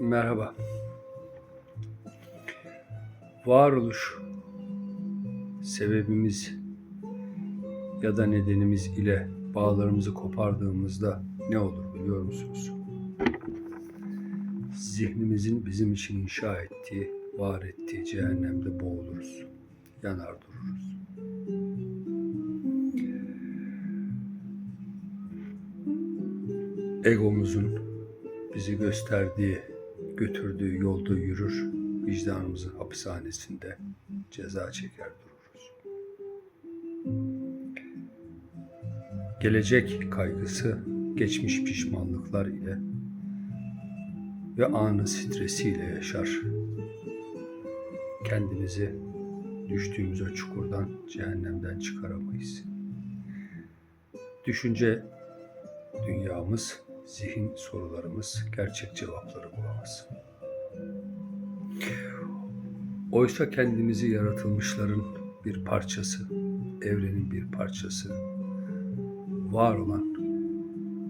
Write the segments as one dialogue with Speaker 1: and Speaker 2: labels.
Speaker 1: Merhaba. Varoluş sebebimiz ya da nedenimiz ile bağlarımızı kopardığımızda ne olur biliyor musunuz? Zihnimizin bizim için inşa ettiği, var ettiği cehennemde boğuluruz. Yanar dururuz. Egomuzun bizi gösterdiği, götürdüğü yolda yürür, vicdanımızın hapishanesinde ceza çeker dururuz. Gelecek kaygısı, geçmiş pişmanlıklar ile ve anın stresiyle yaşar. Kendimizi düştüğümüz o çukurdan, cehennemden çıkaramayız. Düşünce dünyamız, zihin sorularımız gerçek cevapları bulamaz. Oysa kendimizi yaratılmışların bir parçası, evrenin bir parçası, var olan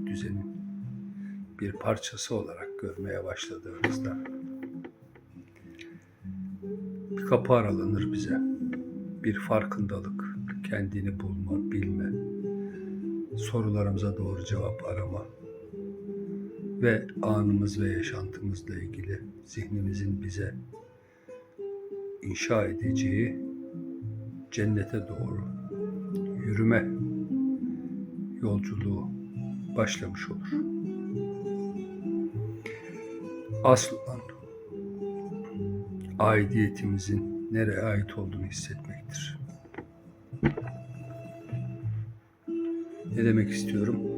Speaker 1: düzenin bir parçası olarak görmeye başladığımızda bir kapı aralanır bize. Bir farkındalık, kendini bulma, bilme, sorularımıza doğru cevap arama ve anımız ve yaşantımızla ilgili zihnimizin bize inşa edeceği cennete doğru yürüme yolculuğu başlamış olur. Aslen aidiyetimizin nereye ait olduğunu hissetmektir. Ne demek istiyorum?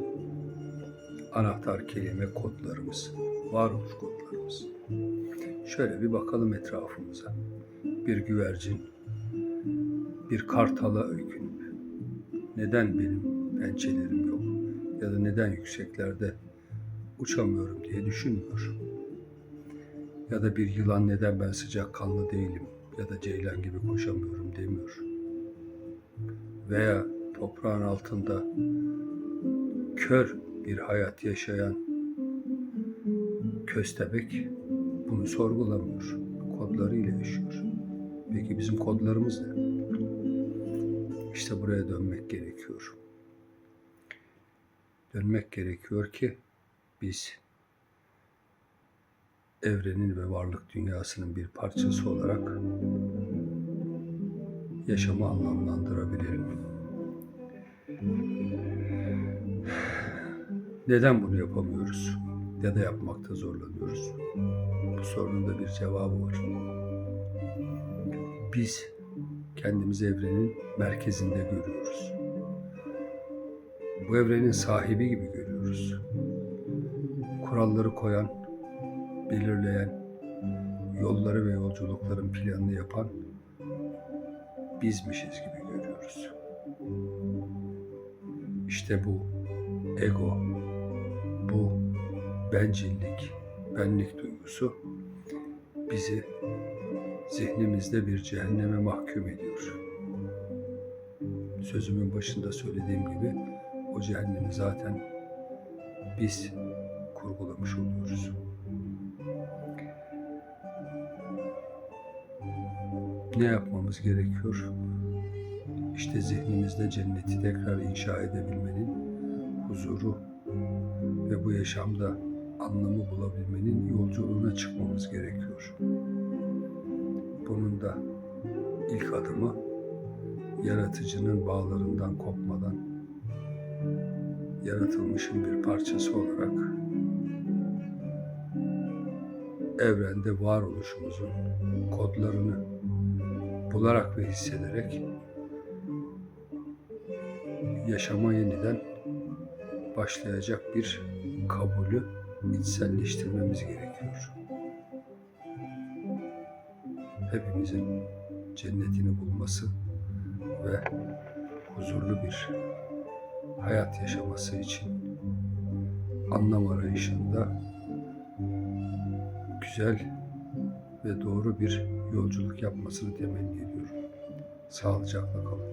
Speaker 1: Anahtar kelime kodlarımız, varoluş kodlarımız. Şöyle bir bakalım etrafımıza. Bir güvercin, bir kartala öykünüp neden benim pençelerim yok ya da neden yükseklerde uçamıyorum diye düşünmüyor. Ya da bir yılan neden ben sıcakkanlı değilim ya da ceylan gibi koşamıyorum demiyor. Veya toprağın altında kör bir hayat yaşayan köstebek bunu sorgulamıyor. Kodlarıyla yaşıyor. Peki bizim kodlarımız ne? İşte buraya dönmek gerekiyor. Dönmek gerekiyor ki biz evrenin ve varlık dünyasının bir parçası olarak yaşamı anlamlandırabilelim. Neden bunu yapamıyoruz? Ya da yapmakta zorlanıyoruz? Bu sorunun da bir cevabı var. Biz kendimizi evrenin merkezinde görüyoruz. Bu evrenin sahibi gibi görüyoruz. Kuralları koyan, belirleyen, yolları ve yolculukların planını yapan bizmişiz gibi görüyoruz. İşte bu ego, bu bencillik, benlik duygusu bizi zihnimizde bir cehenneme mahkum ediyor. Sözümün başında söylediğim gibi o cehennemi zaten biz kurgulamış oluyoruz. Ne yapmamız gerekiyor? İşte zihnimizde cenneti tekrar inşa edebilmenin huzuru ve bu yaşamda anlamı bulabilmenin yolculuğuna çıkmamız gerekiyor. Bunun da ilk adımı yaratıcının bağlarından kopmadan yaratılmışın bir parçası olarak evrende varoluşumuzun kodlarını bularak ve hissederek yaşama yeniden başlayacak bir kabulü içselleştirmemiz gerekiyor. Hepimizin cennetini bulması ve huzurlu bir hayat yaşaması için anlam arayışında güzel ve doğru bir yolculuk yapmasını temenni ediyorum. Sağlıcakla kalın.